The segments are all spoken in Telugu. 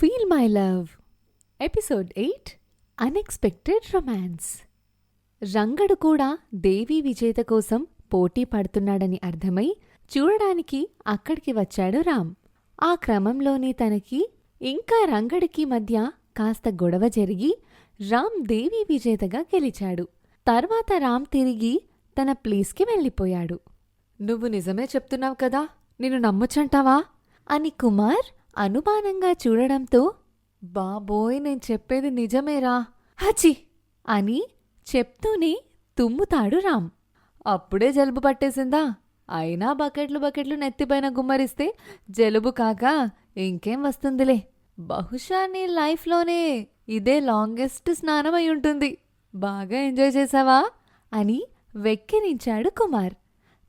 Feel my love episode eight unexpected romance Rangadu కూడా దేవీ విజేత కోసం పోటీ పడుతున్నాడని అర్థమై చూడడానికి అక్కడికి వచ్చాడు రామ్. ఆ క్రమంలోనే తనకి ఇంకా రంగడికి మధ్య కాస్త గొడవ జరిగి రామ్ దేవీ విజేతగా గెలిచాడు. తర్వాత రామ్ తిరిగి తన ప్లేస్కి వెళ్ళిపోయాడు. నువ్వు నిజమే చెప్తున్నావు కదా నిన్ను నమ్మొచ్చంటావా అని కుమార్ అనుమానంగా చూడడంతో బాబోయ్ నేను చెప్పేది నిజమేరా? హచి అని చెప్తూనే తుమ్ముతాడు రామ్. అప్పుడే జలుబు పట్టేసిందా? అయినా బకెట్లు బకెట్లు నెత్తిపైన గుమ్మరిస్తే జలుబు కాక ఇంకేం వస్తుందిలే. బహుశా నీ లైఫ్లోనే ఇదే లాంగెస్ట్ స్నానం అయి ఉంటుంది బాగా ఎంజాయ్ చేసావా అని వెక్కిరించాడు కుమార్.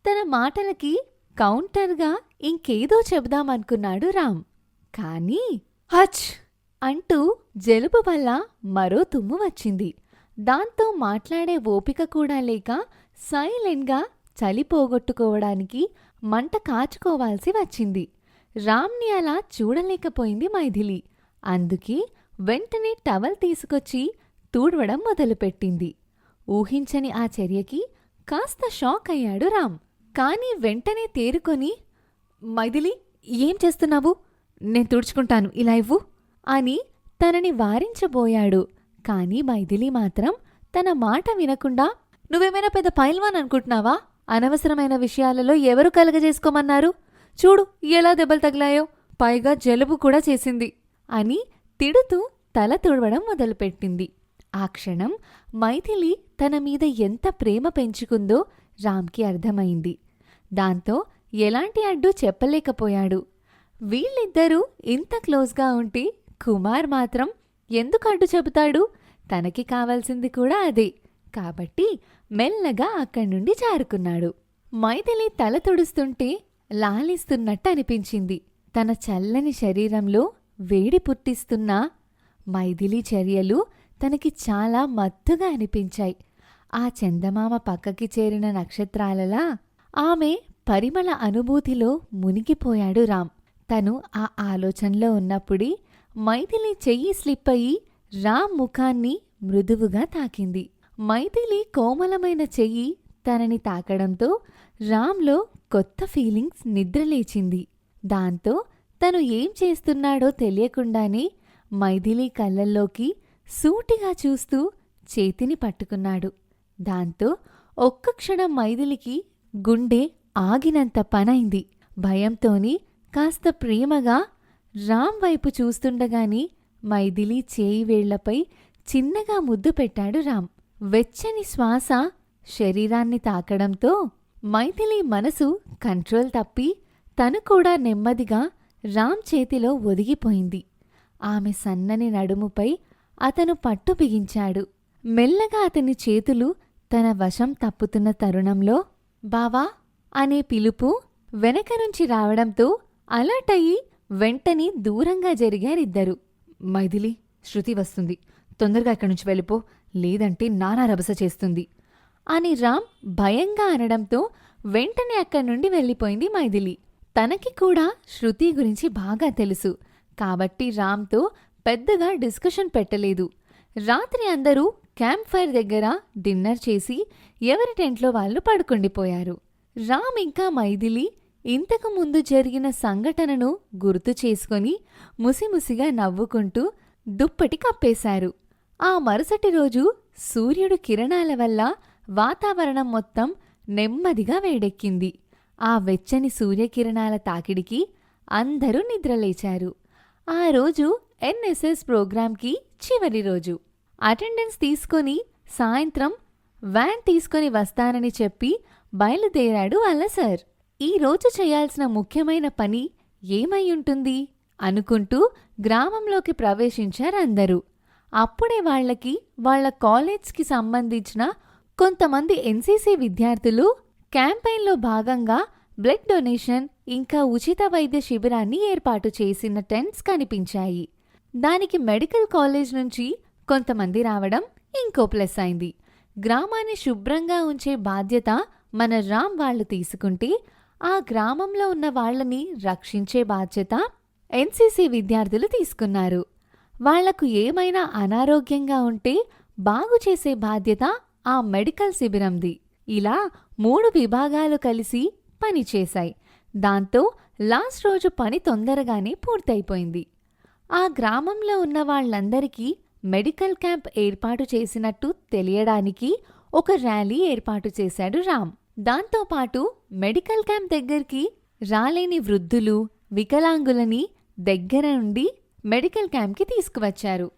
తన మాటలకి కౌంటర్గా ఇంకేదో చెబుదామనుకున్నాడు రామ్. కానీ హచ్! అంటూ జలుబు వల్ల మరో తుమ్ము వచ్చింది. దాంతో మాట్లాడే ఓపిక కూడా లేక సైలెంట్గా చలి పోగొట్టుకోవడానికి మంట కాచుకోవాల్సి వచ్చింది. రామ్ని అలా చూడలేకపోయింది మైథిలి. అందుకే వెంటనే టవల్ తీసుకొచ్చి తూడవడం మొదలుపెట్టింది. ఊహించని ఆ చర్యకి కాస్త షాక్ అయ్యాడు రామ్. కానీ వెంటనే తేరుకొని మైథిలి ఏం చేస్తున్నావు? నేను తుడుచుకుంటాను ఇలా ఇవ్వు అని తనని వారించబోయాడు. కాని మైథిలి మాత్రం తన మాట వినకుండా నువ్వేమైనా పెద్ద పైల్వాన్ అనుకుంటున్నావా? అనవసరమైన విషయాలలో ఎవరు కలగజేసుకోమన్నారు? చూడు ఎలా దెబ్బలు తగిలాయో పైగా జలుబు కూడా చేసింది అని తిడుతూ తల తుడవడం మొదలుపెట్టింది. ఆ క్షణం మైథిలి తన మీద ఎంత ప్రేమ పెంచుకుందో రామ్కి అర్థమైంది. దాంతో ఎలాంటి అడ్డు చెప్పలేకపోయాడు. వీళ్ళిద్దరూ ఇంత క్లోజ్గా ఉంటే కుమార్ మాత్రం ఎందుకు అడ్డు చెబుతాడు? తనకి కావాల్సింది కూడా అదే. కాబట్టి మెల్లగా అక్కడి నుండి జారుకున్నాడు. మైథిలి తల తుడుస్తుంటే లాలిస్తున్నట్టు అనిపించింది. తన చల్లని శరీరంలో వేడి పుట్టిస్తున్న మైథిలి చర్యలు తనకి చాలా మత్తుగా అనిపించాయి. ఆ చందమామ పక్కకి చేరిన నక్షత్రాలలా ఆమె పరిమళ అనుభూతిలో మునిగిపోయాడు రామ్. తను ఆ ఆలోచనలో ఉన్నప్పుడే మైథిలి చెయ్యి స్లిప్ అయి రామ్ ముఖాన్ని మృదువుగా తాకింది. మైథిలి కోమలమైన చెయ్యి తనని తాకడంతో రామ్లో కొత్త ఫీలింగ్స్ నిద్రలేచింది దాంతో తను ఏం చేస్తున్నాడో తెలియకుండానే మైథిలి కళ్ళల్లోకి సూటిగా చూస్తూ చేతిని పట్టుకున్నాడు. దాంతో ఒక్క క్షణం మైథిలికి గుండె ఆగినంత పనైంది. భయంతోని కాస్త ప్రేమగా రామ్ వైపు చూస్తుండగాని మైథిలి చేయి వేళ్ళపై చిన్నగా ముద్దు పెట్టాడు రామ్. వెచ్చని శ్వాస శరీరాన్ని తాకడంతో మైథిలి మనసు కంట్రోల్ తప్పి తను కూడా నెమ్మదిగా రామ్ చేతిలో ఒదిగిపోయింది. ఆమె సన్నని నడుముపై అతను పట్టు బిగించాడు. మెల్లగా అతని చేతులు తన వశం తప్పుతున్న తరుణంలో బావా అనే పిలుపు వెనక నుంచి రావడంతో అలర్ట్ అయ్యి వెంటనే దూరంగా జరిగారిద్దరు. మైథిలి శృతి వస్తుంది. తొందరగా ఇక్కడి నుంచి వెళ్ళిపో లేదంటే నానా రభస చేస్తుంది. అని రామ్ భయంగా అనడంతో వెంటనే అక్కడి నుండి వెళ్ళిపోయింది మైథిలి. తనకి కూడా శృతి గురించి బాగా తెలుసు. కాబట్టి రామ్తో పెద్దగా డిస్కషన్ పెట్టలేదు. రాత్రి అందరూ క్యాంప్ ఫైర్ దగ్గర డిన్నర్ చేసి ఎవరి టెంట్లో వాళ్ళు పడుకుండిపోయారు. రామ్ ఇంకా మైథిలి ఇంతకు ముందు జరిగిన సంఘటనను గుర్తు చేసుకొని ముసిముసిగా నవ్వుకుంటూ దుప్పటి కప్పేశారు. ఆ మరుసటి రోజు సూర్యుడు కిరణాల వల్ల వాతావరణం మొత్తం నెమ్మదిగా వేడెక్కింది. ఆ వెచ్చని సూర్యకిరణాల తాకిడికి అందరూ నిద్రలేచారు. ఆ రోజు ఎన్ఎస్ఎస్ ప్రోగ్రాంకి చివరి రోజు. అటెండెన్స్ తీసుకొని సాయంత్రం వ్యాన్ తీసుకొని వస్తానని చెప్పి బయలుదేరాడు వాళ్ళ సార్. ఈ రోజు చేయాల్సిన ముఖ్యమైన పని ఏమై ఉంటుంది? అనుకుంటూ గ్రామంలోకి ప్రవేశించారందరూ అప్పుడే వాళ్ళకి వాళ్ళ కాలేజ్కి సంబంధించిన కొంతమంది ఎన్సీసీ విద్యార్థులు క్యాంపెయిన్లో భాగంగా బ్లడ్ డొనేషన్ ఇంకా ఉచిత వైద్య శిబిరాన్ని ఏర్పాటు చేసిన టెంట్స్ కనిపించాయి. దానికి మెడికల్ కాలేజ్ నుంచి కొంతమంది రావడం ఇంకో ప్లస్ అయింది. గ్రామాన్ని శుభ్రంగా ఉంచే బాధ్యత మన రామ్ వాళ్ళు తీసుకుంటే ఆ గ్రామంలో ఉన్న వాళ్ళని రక్షించే బాధ్యత ఎన్సీసీ విద్యార్థులు తీసుకున్నారు. వాళ్ళకు ఏమైనా అనారోగ్యంగా ఉంటే బాగు చేసే బాధ్యత ఆ మెడికల్ శిబిరంది. ఇలా మూడు విభాగాలు కలిసి పనిచేశాయి దాంతో లాస్ట్ రోజు పని తొందరగానే పూర్తయిపోయింది. ఆ గ్రామంలో ఉన్న వాళ్ళందరికీ మెడికల్ క్యాంప్ ఏర్పాటు చేసినట్టు తెలియడానికి ఒక ర్యాలీ ఏర్పాటు చేశాడు రామ్. దాంతోపాటు మెడికల్ క్యాంప్ దగ్గరికి రాలేని వృద్ధులు వికలాంగులని దగ్గర నుండి మెడికల్ క్యాంప్కి తీసుకువచ్చారు.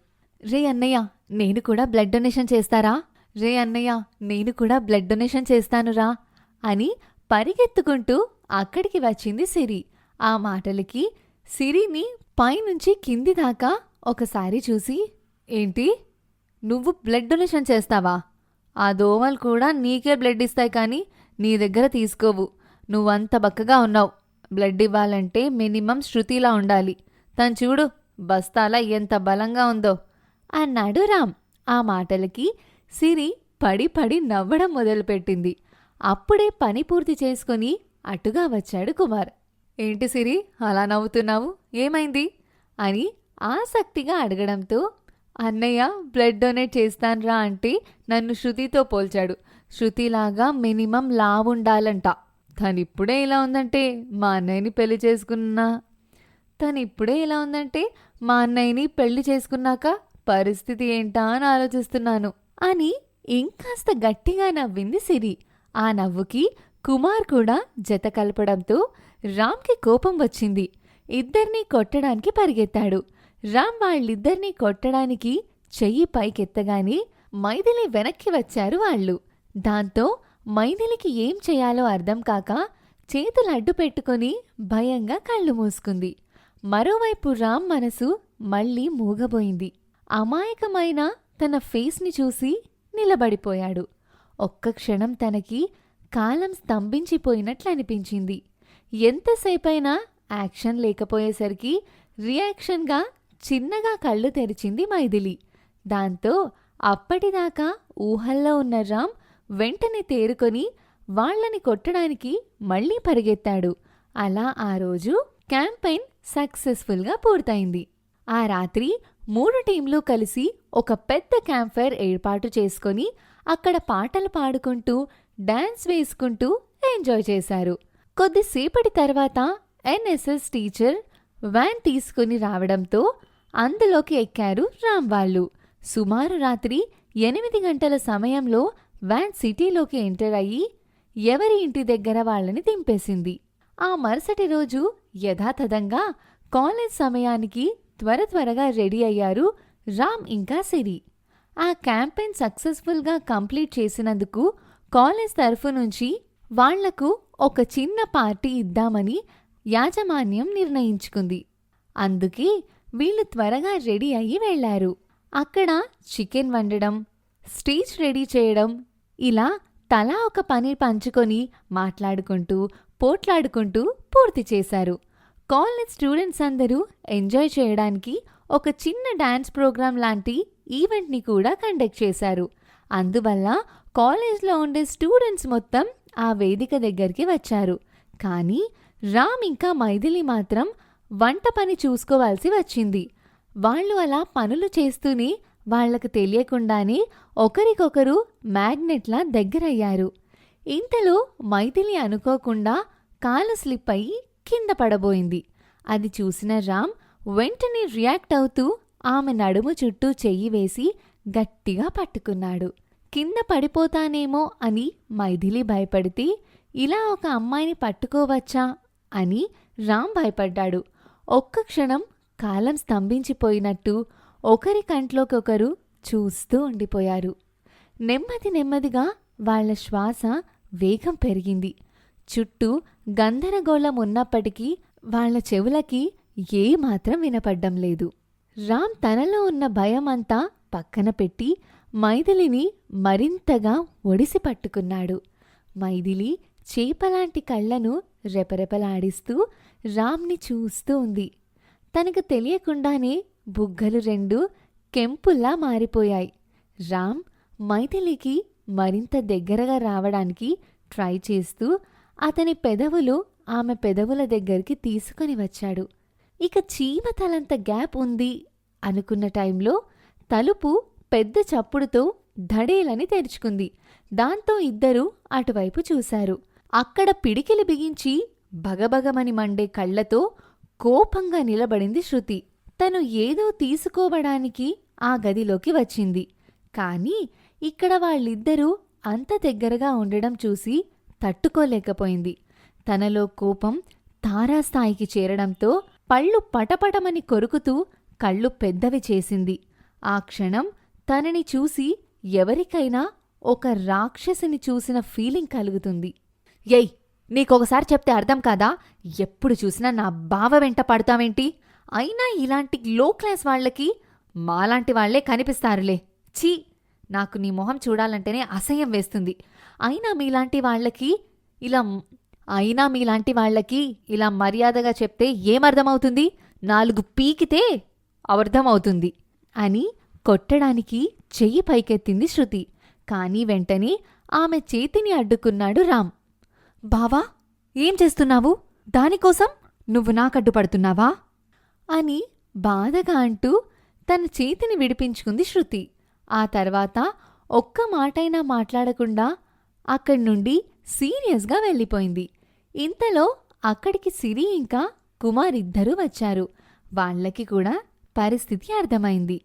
రే అన్నయ్య నేను కూడా బ్లడ్ డొనేషన్ చేస్తారా? రే అన్నయ్య నేను కూడా బ్లడ్ డొనేషన్ చేస్తానురా అని పరిగెత్తుకుంటూ అక్కడికి వచ్చింది సిరి. ఆ మాటలకి సిరిని పైనుంచి కింది దాకా ఒకసారి చూసి ఏంటి? నువ్వు బ్లడ్ డొనేషన్ చేస్తావా? ఆ దోమలు కూడా నీకే బ్లడ్ ఇస్తాయి కానీ నీ దగ్గర తీసుకోవు. నువ్వంత బక్కగా ఉన్నావు. బ్లడ్ ఇవ్వాలంటే మినిమం శృతిలా ఉండాలి. తను చూడు బస్తాలా ఎంత బలంగా ఉందో. అన్నాడు రామ్. ఆ మాటలకి సిరి పడి పడి నవ్వడం మొదలుపెట్టింది. అప్పుడే పని పూర్తి చేసుకుని అటుగా వచ్చాడు కుమార్. ఏంటి సిరి అలా నవ్వుతున్నావు? ఏమైంది? అని ఆసక్తిగా అడగడంతో అన్నయ్య బ్లడ్ డొనేట్ చేస్తాన్రా అంటే నన్ను శృతితో పోల్చాడు. శృతిలాగా మినిమం లావుండాలంట. తనిప్పుడే ఇలా ఉందంటే మా అన్నయ్యని పెళ్ళి చేసుకున్నా. తనిప్పుడే ఇలా ఉందంటే మా అన్నయ్యని పెళ్ళి చేసుకున్నాక పరిస్థితి ఏంటా అని ఆలోచిస్తున్నాను. అని ఇంకాస్త గట్టిగా నవ్వింది సిరి. ఆ నవ్వుకి కుమార్ కూడా జత కలపడంతో రామ్కి కోపం వచ్చింది. ఇద్దర్నీ కొట్టడానికి పరిగెత్తాడు. రామ్ వాళ్ళిద్దరినీ కొట్టడానికి చెయ్యి పైకెత్తగానే మైథిలి వెనక్కి వచ్చారు వాళ్ళు. దాంతో మైథిలికి ఏం చేయాలో అర్థం కాక చేతులు అడ్డు పెట్టుకుని భయంగా కళ్ళు మూసుకుంది. మరోవైపు రామ్ మనసు మళ్ళీ మూగబోయింది. అమాయకమైన తన ఫేస్ని చూసి నిలబడిపోయాడు. ఒక్క క్షణం తనకి కాలం స్తంభించిపోయినట్లు అనిపించింది ఎంతసేపైనా యాక్షన్ లేకపోయేసరికి రియాక్షన్గా చిన్నగా కళ్ళు తెరిచింది మైథిలి. దాంతో అప్పటిదాకా ఊహల్లో ఉన్న రామ్ వెంటనే తేరుకొని వాళ్ళని కొట్టడానికి మళ్ళీ పరిగెత్తాడు. అలా ఆ రోజు క్యాంపెయిన్ సక్సెస్ఫుల్గా పూర్తయింది. ఆ రాత్రి మూడు టీంలు కలిసి ఒక పెద్ద క్యాంప్ ఫైర్ ఏర్పాటు చేసుకొని అక్కడ పాటలు పాడుకుంటూ డాన్స్ వేసుకుంటూ ఎంజాయ్ చేశారు. కొద్దిసేపటి తర్వాత ఎన్ఎస్ఎస్ టీచర్ వ్యాన్ తీసుకుని రావడంతో అందులోకి ఎక్కారు రామ్ వాళ్ళు సుమారు రాత్రి ఎనిమిది గంటల సమయంలో వ్యాన్ సిటీలోకి ఎంటర్ అయ్యి ఎవరి ఇంటి దగ్గర వాళ్ళని దింపేసింది. ఆ మరుసటి రోజు యథాతథంగా కాలేజ్ సమయానికి త్వర త్వరగా రెడీ అయ్యారు రామ్ ఇంకా సిరి. ఆ క్యాంపెయిన్ సక్సెస్ఫుల్గా కంప్లీట్ చేసినందుకు కాలేజ్ తరఫు నుంచి వాళ్ళకు ఒక చిన్న పార్టీ ఇద్దామని యాజమాన్యం నిర్ణయించుకుంది. అందుకే వీళ్ళు త్వరగా రెడీ అయ్యి వెళ్ళారు అక్కడ చికెన్ వండడం స్టేజ్ రెడీ చేయడం ఇలా తలా ఒక పని పంచుకొని మాట్లాడుకుంటూ పోట్లాడుకుంటూ పూర్తి చేశారు. కాలేజ్ స్టూడెంట్స్ అందరూ ఎంజాయ్ చేయడానికి ఒక చిన్న డాన్స్ ప్రోగ్రాం లాంటి ఈవెంట్ని కూడా కండక్ట్ చేశారు. అందువల్ల కాలేజ్లో ఉండే స్టూడెంట్స్ మొత్తం ఆ వేదిక దగ్గరికి వచ్చారు. కానీ రామ్ ఇంకా మైథిలి మాత్రం వంట పని చూసుకోవాల్సి వచ్చింది. వాళ్ళు అలా పనులు చేస్తూనే వాళ్ళకు తెలియకుండానే ఒకరికొకరు మ్యాగ్నెట్లా దగ్గరయ్యారు. ఇంతలో మైథిలి అనుకోకుండా కాలు స్లిప్ అయి కింద పడబోయింది. అది చూసిన రామ్ వెంటనే రియాక్ట్ అవుతూ ఆమె నడుము చుట్టూ చెయ్యి వేసి గట్టిగా పట్టుకున్నాడు. కింద పడిపోతానేమో అని మైథిలి భయపడితే ఇలా ఒక అమ్మాయిని పట్టుకోవచ్చా అని రామ్ భయపడ్డాడు. ఒక్క క్షణం కాలం స్తంభించిపోయినట్టు ఒకరి కంట్లోకొకరు చూస్తూ ఉండిపోయారు. నెమ్మది నెమ్మదిగా వాళ్ళ శ్వాస వేగం పెరిగింది. చుట్టూ గందరగోళం ఉన్నప్పటికీ వాళ్ళ చెవులకి ఏమాత్రం వినపడ్డం లేదు. రామ్ తనలో ఉన్న భయమంతా పక్కన పెట్టి మైథిలిని మరింతగా ఒడిసి పట్టుకున్నాడు. మైథిలి చేపలాంటి కళ్ళను రెపరెపలాడిస్తూ రామ్ని చూస్తూ ఉంది. తనకు తెలియకుండానే బుగ్గలు రెండు కెంపుల్లా మారిపోయాయి. రామ్ మైథిలికి మరింత దగ్గరగా రావడానికి ట్రై చేస్తూ అతని పెదవులు ఆమె పెదవుల దగ్గరికి తీసుకొని వచ్చాడు. ఇక చీమ తలంత గ్యాప్ ఉంది అనుకున్న టైంలో తలుపు పెద్ద చప్పుడుతో ధడేలని తెరుచుకుంది. దాంతో ఇద్దరూ అటువైపు చూశారు. అక్కడ పిడికిలి బిగించి బగబగమని మండే కళ్ళతో కోపంగా నిలబడింది శృతి. తను ఏదో తీసుకోవడానికి ఆ గదిలోకి వచ్చింది. కాని ఇక్కడ వాళ్ళిద్దరూ అంత దగ్గరగా ఉండడం చూసి తట్టుకోలేకపోయింది. తనలో కోపం తారాస్థాయికి చేరడంతో పళ్ళు పటపటమని కొరుకుతూ కళ్ళు పెద్దవి చేసింది. ఆ క్షణం తనని చూసి ఎవరికైనా ఒక రాక్షసిని చూసిన ఫీలింగ్ కలుగుతుంది. ఎయ్ నీకొకసారి చెప్తే అర్థం కాదా? ఎప్పుడు చూసినా నా బావ వెంట పడతావేంటి? అయినా ఇలాంటి లో క్లాస్ వాళ్ళకి మాలాంటి వాళ్ళే కనిపిస్తారులే. ఛీ నాకు నీ మొహం చూడాలంటేనే అసహ్యం వేస్తుంది. అయినా మీలాంటి వాళ్ళకి ఇలా అయినా మీలాంటి వాళ్ళకి ఇలా మర్యాదగా చెప్తే ఏమర్థమవుతుంది? నాలుగు పీకితే అర్థమవుతుంది అని కొట్టడానికి చెయ్యి పైకెత్తింది శృతి. కానీ వెంటనే ఆమె చేతిని అడ్డుకున్నాడు రామ్. బావా ఏం చేస్తున్నావు? దానికోసం నువ్వు నాకడ్డుపడుతున్నావా అని బాధగా అంటూ తన చేతిని విడిపించుకుంది శృతి. ఆ తర్వాత ఒక్క మాటైనా మాట్లాడకుండా అక్కడి నుండి సీరియస్గా వెళ్ళిపోయింది. ఇంతలో అక్కడికి సిరి ఇంకా కుమార్ ఇద్దరూ వచ్చారు. వాళ్ళకి కూడా పరిస్థితి అర్థమైంది.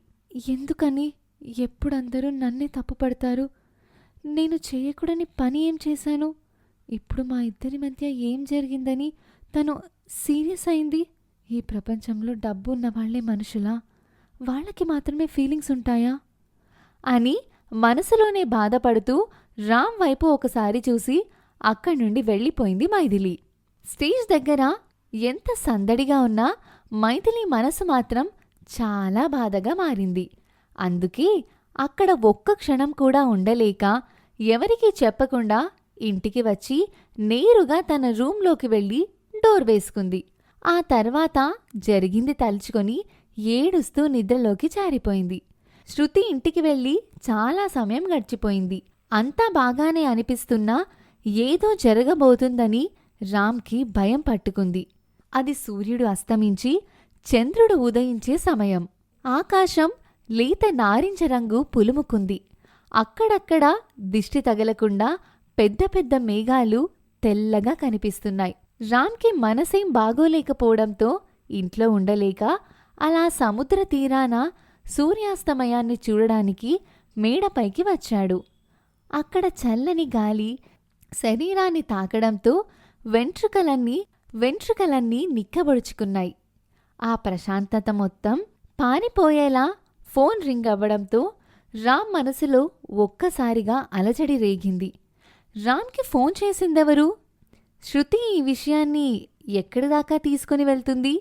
ఎందుకని? ఎప్పుడందరూ నన్నే తప్పుపడతారు? నేను చేయకూడని పని ఏం చేశాను? ఇప్పుడు మా ఇద్దరి మధ్య ఏం జరిగిందని తను సీరియస్ అయింది. ఈ ప్రపంచంలో డబ్బు ఉన్న వాళ్ళే మనుషులా? వాళ్ళకి మాత్రమే ఫీలింగ్స్ ఉంటాయా? అని మనసులోనే బాధపడుతూ రామ్ వైపు ఒకసారి చూసి అక్కడి నుండి వెళ్ళిపోయింది మైథిలి. స్టేజ్ దగ్గర ఎంత సందడిగా ఉన్నా మైథిలి మనసు మాత్రం చాలా బాధగా మారింది. అందుకే అక్కడ ఒక్క క్షణం కూడా ఉండలేక ఎవరికీ చెప్పకుండా ఇంటికి వచ్చి నేరుగా తన రూంలోకి వెళ్ళి డోర్ వేసుకుంది. ఆ తర్వాత జరిగింది తలుచుకొని ఏడుస్తూ నిద్రలోకి జారిపోయింది. శృతి ఇంటికి వెళ్ళి చాలా సమయం గడిచిపోయింది. అంతా బాగానే అనిపిస్తున్నా ఏదో జరగబోతుందని రామ్కి భయం పట్టుకుంది. అది సూర్యుడు అస్తమించి చంద్రుడు ఉదయించే సమయం. ఆకాశం లేత నారింజ రంగు పులుముకుంది. అక్కడక్కడ దిష్టి తగలకుండా పెద్ద పెద్ద మేఘాలు తెల్లగా కనిపిస్తున్నాయి. రామ్కి మనసేం బాగోలేకపోవడంతో ఇంట్లో ఉండలేక అలా సముద్ర తీరాన సూర్యాస్తమయాన్ని చూడడానికి మేడపైకి వచ్చాడు. అక్కడ చల్లని గాలి శరీరాన్ని తాకడంతో వెంట్రుకలన్నీ వెంట్రుకలన్నీ నిక్కబడుచుకున్నాయి. ఆ ప్రశాంతత మొత్తం పానిపోయేలా ఫోన్ రింగ్ అవ్వడంతో రామ్ మనసులో ఒక్కసారిగా అలజడి రేగింది. రామ్కి ఫోన్ చేసిందెవరు? శృతి ఈ విషయాన్ని ఎక్కడి దాకా తీసుకుని వెళ్తుంది?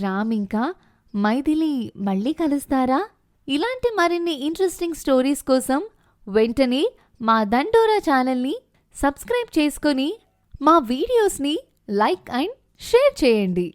రామ్ ఇంకా మైథిలి మళ్ళీ కలుస్తారా? ఇలాంటి మరిన్ని ఇంట్రెస్టింగ్ స్టోరీస్ కోసం వెంటనే మా దండోరా ఛానల్ని సబ్స్క్రైబ్ చేసుకొని మా వీడియోస్ని లైక్ అండ్ షేర్ చేయండి.